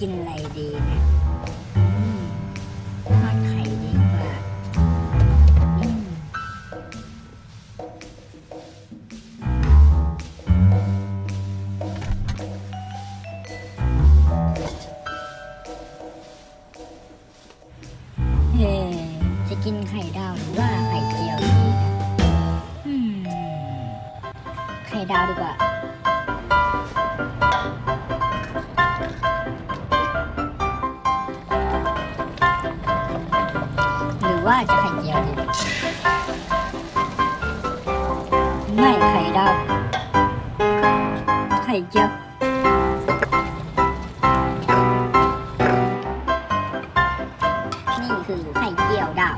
กินอะไรดีนะทอดไข่ดีกว่าเฮ้จะกินไข่ดาวหรือว่าไข่เจียวดีนะไข่ดาวดีกว่า ว่าจะไข่เจียวดีไม่ไข่ดาว ไข่เจียว นี่คือไข่เจียวดาว